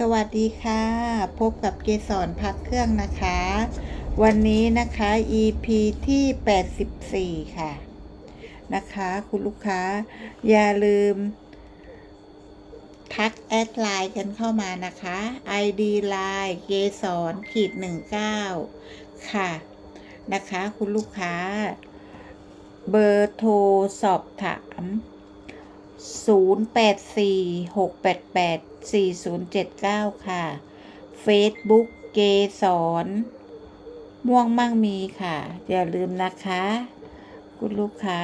สวัสดีค่ะ พบกับเกสรพักเครื่องนะคะ วันนี้นะคะ EP ที่ 84 ค่ะ นะคะ คุณลูกค้า อย่าลืม ทักแอดไลน์กันเข้ามานะคะ ID ไลน์เกสรขีด19 ค่ะ นะคะ คุณลูกค้า เบอร์โทรสอบถาม 0846884079 ค่ะ Facebook เกสรม่วงมั่งมีค่ะ อย่าลืมนะคะ คุณลูกค้า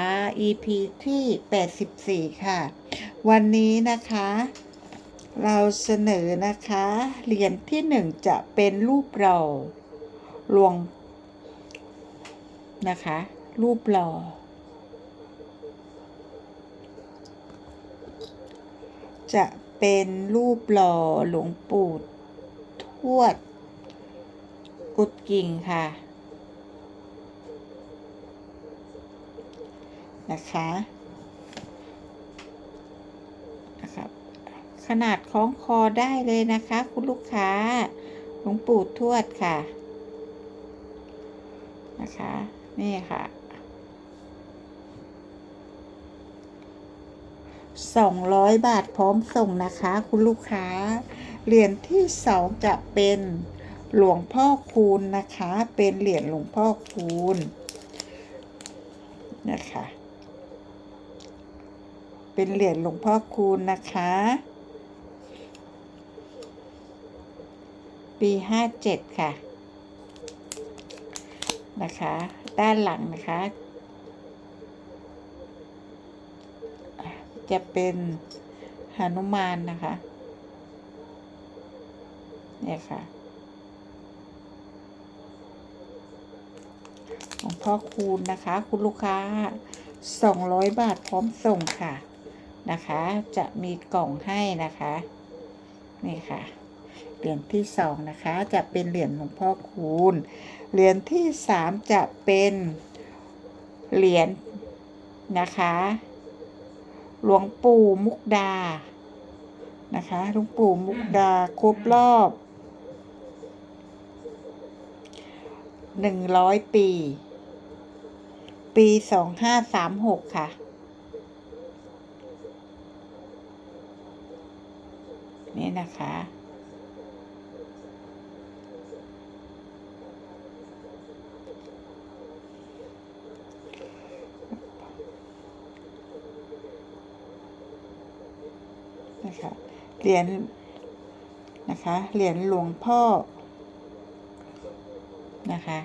EP ที่ 84 ค่ะ วันนี้นะคะ เราเสนอนะคะ เหรียญที่หนึ่งจะเป็นรูปหล่อหลวงนะคะ รูปหล่อ จะเป็นรูปหล่อหลวงปู่ทวด กุดกิ่งค่ะ นะคะนะครับขนาดคล้องคอได้เลยนะคะ คุณลูกค้าหลวงปู่ทวดค่ะ นะคะ นี่ค่ะ 200 บาทพร้อมส่งนะคะ คุณลูกค้า เหรียญที่สองจะเป็นหลวงพ่อคูณนะคะ เป็นเหรียญหลวงพ่อคูณนะคะ เป็นเหรียญหลวงพ่อคูณนะคะ ปี57ค่ะ นะคะ ด้านหลังนะคะ จะเป็นหานุมานนะคะ เนี่ยค่ะหลวงพ่อคูณนะคะ คุณลูกค้า 200 บาทพร้อมส่งค่ะนะคะ จะมีกล่องให้นะคะ นี่ค่ะ เหรียญที่สองนะคะ จะเป็นเหรียญหลวงพ่อคูณ เหรียญที่สามจะเป็นเหรียญนะคะ หลวงปู่มุกดา นะคะหลวงปู่มุกดาครบรอบหนึ่งร้อยปี ปีสองห้าสามหกค่ะ นี่นะคะ นะคะ เหรียญนะคะ เหรียญหลวงพ่อนะคะ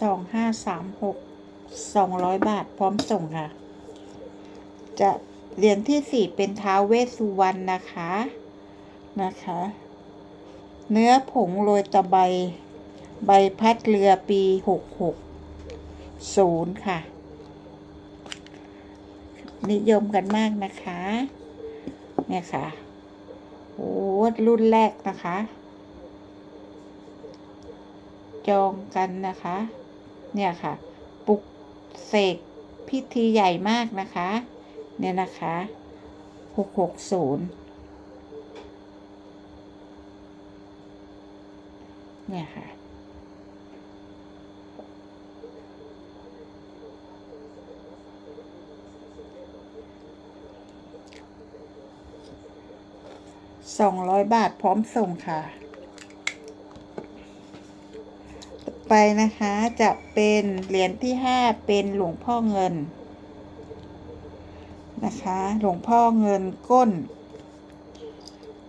สองห้าสามหกสองร้อยบาทพร้อมส่งค่ะ จะ เหรียญที่สี่เป็นท้าวเวสสุวรรณนะคะนะคะ เนื้อผงโรยตะไบใบพัดเรือปีหกหกศูนย์ค่ะ นิยมกันมากนะคะ เนี่ยค่ะโอ้รุ่นแรกนะคะ จองกันนะคะ เนี่ยค่ะปลุกเสกพิธีใหญ่มากนะคะ เนี่ยนะคะหกหกศูนย์เนี่ยค่ะ สองร้อยบาทพร้อมส่งค่ะ ไปนะคะจะเป็นเหรียญที่ห้าเป็นหลวงพ่อเงิน นะคะ หลวงพ่อเงินก้น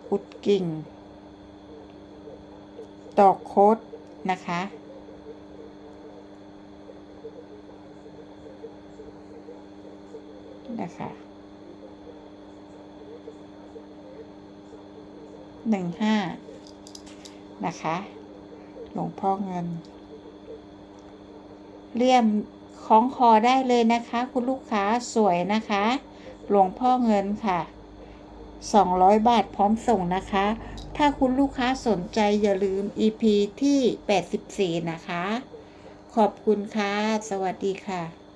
อุดกิ่ง ตอกโคดนะคะ นะคะหนึ่งห้านะคะ หลวงพ่อเงิน เลี่ยมคล้องคอได้เลยนะคะ คุณลูกค้าสวยนะคะ หลวงพ่อเงินค่ะ 200 บาทพร้อมส่งนะคะ ถ้าคุณลูกค้าสนใจอย่าลืม EP ที่ 84 นะคะ ขอบคุณค่ะ สวัสดีค่ะ